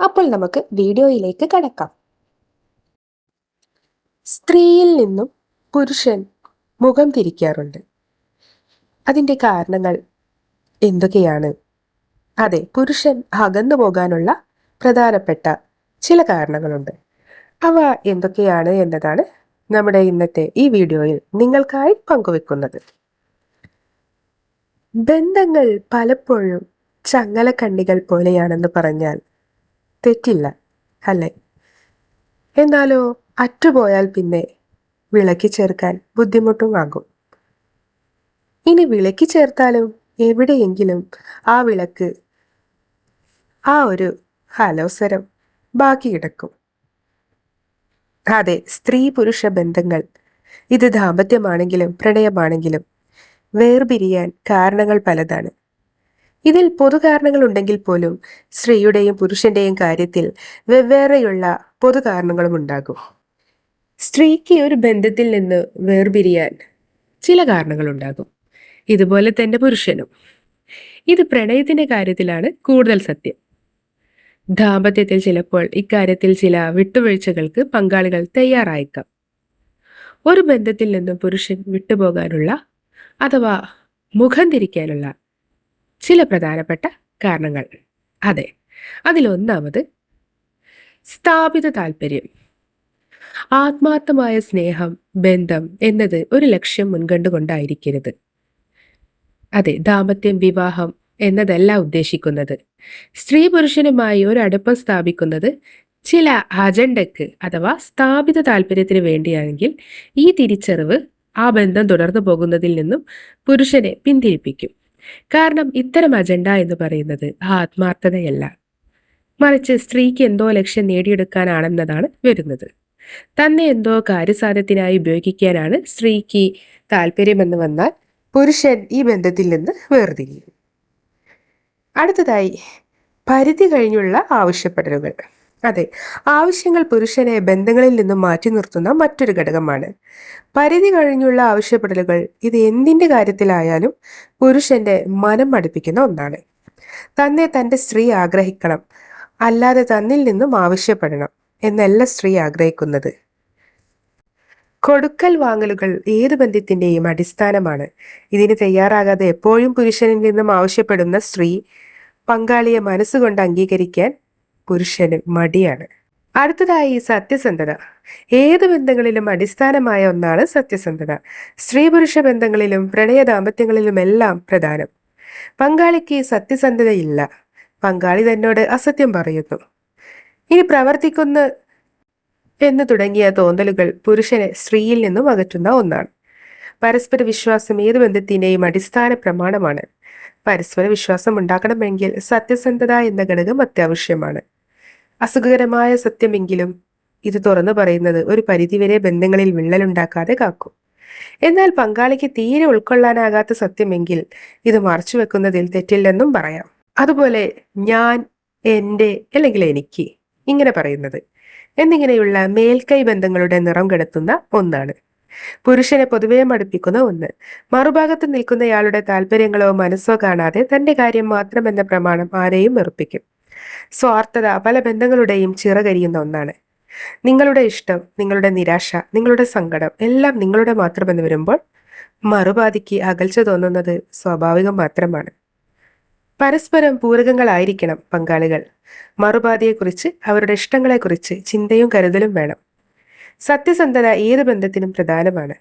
അപ്പോൾ നമുക്ക് വീഡിയോയിലേക്ക് കടക്കാം. സ്ത്രീയിൽ നിന്നും പുരുഷൻ മുഖം തിരിക്കാറുണ്ട്. അതിന്റെ കാരണങ്ങൾ എന്തൊക്കെയാണ്? അതെ പുരുഷൻ അകന്നു പോകാനുള്ള പ്രധാനപ്പെട്ട ചില കാരണങ്ങളുണ്ട്. അവ എന്തൊക്കെയാണ് എന്നതാണ് നമ്മുടെ ഇന്നത്തെ ഈ വീഡിയോയിൽ നിങ്ങൾക്കായി പങ്കുവെക്കുന്നത്. ബന്ധങ്ങൾ പലപ്പോഴും ചങ്ങലക്കണ്ണികൾ പോലെയാണെന്ന് പറഞ്ഞാൽ തെറ്റില്ല അല്ലേ? എന്നാലോ അറ്റുപോയാൽ പിന്നെ വിളക്കി ചേർക്കാൻ ബുദ്ധിമുട്ടും ആകും. ഇനി വിളക്കി ചേർത്താലും എവിടെയെങ്കിലും ആ വിളക്ക് ആ ഒരു ഹലോസരം ബാക്കി കിടക്കും. അതെ സ്ത്രീ പുരുഷ ബന്ധങ്ങൾ. ഇത് ദാമ്പത്യമാണെങ്കിലും പ്രണയമാണെങ്കിലും വേർപിരിയാൻ കാരണങ്ങൾ പലതാണ്. ഇതിൽ പൊതു കാരണങ്ങൾ ഉണ്ടെങ്കിൽ പോലും സ്ത്രീയുടെയും പുരുഷന്റെയും കാര്യത്തിൽ വെവ്വേറെയുള്ള പൊതു കാരണങ്ങളും ഉണ്ടാകും. സ്ത്രീക്ക് ഒരു ബന്ധത്തിൽ നിന്ന് വേർപിരിയാൻ ചില കാരണങ്ങൾ ഉണ്ടാകും ഇതുപോലെ തന്നെ പുരുഷനും. ഇത് പ്രണയത്തിന്റെ കാര്യത്തിലാണ് കൂടുതൽ സത്യം. ദാമ്പത്യത്തിൽ ചിലപ്പോൾ ഇക്കാര്യത്തിൽ ചില വിട്ടുവീഴ്ചകൾക്ക് പങ്കാളികൾ തയ്യാറായേക്കാം. ഒരു ബന്ധത്തിൽ നിന്നും പുരുഷൻ വിട്ടുപോകാനുള്ള അഥവാ മുഖം തിരിക്കാനുള്ള ചില പ്രധാനപ്പെട്ട കാരണങ്ങൾ. അതെ അതിലൊന്നാമത് സ്ഥാപിത താല്പര്യം. ആത്മാർത്ഥമായ സ്നേഹം ബന്ധം എന്നത് ഒരു ലക്ഷ്യം മുൻകണ്ടുകൊണ്ടായിരിക്കരുത്. അതെ ദാമ്പത്യം വിവാഹം എന്നതല്ല ഉദ്ദേശിക്കുന്നത്. സ്ത്രീ പുരുഷനുമായി ഒരു അടുപ്പം സ്ഥാപിക്കുന്നത് ചില അജണ്ടക്ക് അഥവാ സ്ഥാപിത താല്പര്യത്തിന് വേണ്ടിയാണെങ്കിൽ ഈ തിരിച്ചറിവ് ആ ബന്ധം തുടർന്നു പോകുന്നതിൽ നിന്നും പുരുഷനെ പിന്തിരിപ്പിക്കും. കാരണം ഇത്തരം അജണ്ട എന്ന് പറയുന്നത് ആത്മാർത്ഥതയല്ല. മറിച്ച് സ്ത്രീക്ക് എന്തോ ലക്ഷ്യം നേടിയെടുക്കാനാണെന്നതാണ് വരുന്നത്. തന്നെ എന്തോ കാര്യസാധ്യത്തിനായി ഉപയോഗിക്കാനാണ് സ്ത്രീക്ക് താല്പര്യമെന്ന് വന്നാൽ പുരുഷൻ ഈ ബന്ധത്തിൽ നിന്ന് വേർതിരിയും. അടുത്തതായി പരിധി കഴിഞ്ഞുള്ള ആവശ്യപ്പെടലുകൾ. അതെ ആവശ്യങ്ങൾ പുരുഷനെ ബന്ധങ്ങളിൽ നിന്നും മാറ്റി നിർത്തുന്ന മറ്റൊരു ഘടകമാണ്. പരിധി കഴിഞ്ഞുള്ള ആവശ്യപ്പെടലുകൾ ഇത് എന്തിന്റെ കാര്യത്തിലായാലും പുരുഷന്റെ മനം അടുപ്പിക്കുന്ന ഒന്നാണ്. തന്നെ തന്റെ സ്ത്രീ ആഗ്രഹിക്കണം അല്ലാതെ തന്നിൽ നിന്നും ആവശ്യപ്പെടണം എന്നല്ല സ്ത്രീ ആഗ്രഹിക്കുന്നത്. കൊടുക്കൽ വാങ്ങലുകൾ ഏത് ബന്ധത്തിന്റെയും അടിസ്ഥാനമാണ്. ഇതിന് തയ്യാറാകാതെ എപ്പോഴും പുരുഷനിൽ നിന്നും ആവശ്യപ്പെടുന്ന സ്ത്രീ പങ്കാളിയെ മനസ്സുകൊണ്ട് അംഗീകരിക്കാൻ പുരുഷന് മടിയാണ്. അടുത്തതായി സത്യസന്ധത. ഏത് ബന്ധങ്ങളിലും അടിസ്ഥാനമായ ഒന്നാണ് സത്യസന്ധത. സ്ത്രീ പുരുഷ ബന്ധങ്ങളിലും പ്രണയ ദാമ്പത്യങ്ങളിലുമെല്ലാം പ്രധാനം. പങ്കാളിക്ക് സത്യസന്ധതയില്ല. പങ്കാളി തന്നോട് അസത്യം പറയുന്നു. ഇനി പ്രവർത്തിക്കുന്ന എന്ന് തുടങ്ങിയ തോന്നലുകൾ പുരുഷനെ സ്ത്രീയിൽ നിന്നും അകറ്റുന്ന ഒന്നാണ്. പരസ്പര വിശ്വാസം ഏത് ബന്ധത്തിന്റെയും അടിസ്ഥാന പ്രമാണമാണ്. പരസ്പര വിശ്വാസം ഉണ്ടാക്കണമെങ്കിൽ സത്യസന്ധത എന്ന ഘടകം അത്യാവശ്യമാണ്. അസുഖകരമായ സത്യമെങ്കിലും ഇത് തുറന്നു പറയുന്നത് ഒരു പരിധിവരെ ബന്ധങ്ങളിൽ വിള്ളലുണ്ടാക്കാതെ കാക്കും. എന്നാൽ പങ്കാളിക്ക് തീരെ ഉൾക്കൊള്ളാനാകാത്ത സത്യമെങ്കിൽ ഇത് മറച്ചു വെക്കുന്നതിൽ തെറ്റില്ലെന്നും പറയാം. അതുപോലെ ഞാൻ എന്റെ അല്ലെങ്കിൽ എനിക്ക് ഇങ്ങനെ പറയുന്നത്. എന്നിങ്ങനെയുള്ള മേൽക്കൈ ബന്ധങ്ങളുടെ നിറം കെടുത്തുന്ന ഒന്നാണ്. പുരുഷനെ പൊതുവെ മടുപ്പിക്കുന്ന ഒന്ന്. മറുഭാഗത്ത് നിൽക്കുന്നയാളുടെ താല്പര്യങ്ങളോ മനസ്സോ കാണാതെ തന്റെ കാര്യം മാത്രം എന്ന പ്രമാണം ആരെയും വെറുപ്പിക്കും. സ്വാർത്ഥത പല ബന്ധങ്ങളുടെയും ചിറകരിയുന്ന ഒന്നാണ്. നിങ്ങളുടെ ഇഷ്ടം നിങ്ങളുടെ നിരാശ നിങ്ങളുടെ സങ്കടം എല്ലാം നിങ്ങളുടെ മാത്രമെന്ന് വരുമ്പോൾ മറുപാതിക്ക് അകൽച്ച തോന്നുന്നത് സ്വാഭാവികം മാത്രമാണ്. പരസ്പരം പൂരകങ്ങളായിരിക്കണം പങ്കാളികൾ. മറുപാതിയെക്കുറിച്ച് അവരുടെ ഇഷ്ടങ്ങളെക്കുറിച്ച് ചിന്തയും കരുതലും വേണം. സത്യസന്ധത ഏത് ബന്ധത്തിനും പ്രധാനമാണ്.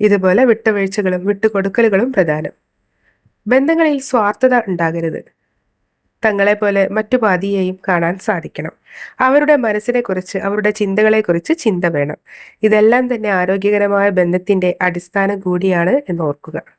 ഇതുപോലെ വിട്ടുവീഴ്ചകളും വിട്ടുകൊടുക്കലുകളും പ്രധാനം. ബന്ധങ്ങളിൽ സ്വാർത്ഥത ഉണ്ടാകരുത്. തങ്ങളെപ്പോലെ മറ്റു പാതിയെയും കാണാൻ സാധിക്കണം. അവരുടെ മനസ്സിനെക്കുറിച്ച് അവരുടെ ചിന്തകളെക്കുറിച്ച് ചിന്ത വേണം. ഇതെല്ലാം തന്നെ ആരോഗ്യകരമായ ബന്ധത്തിന്റെ അടിസ്ഥാനം കൂടിയാണ് എന്ന് ഓർക്കുക.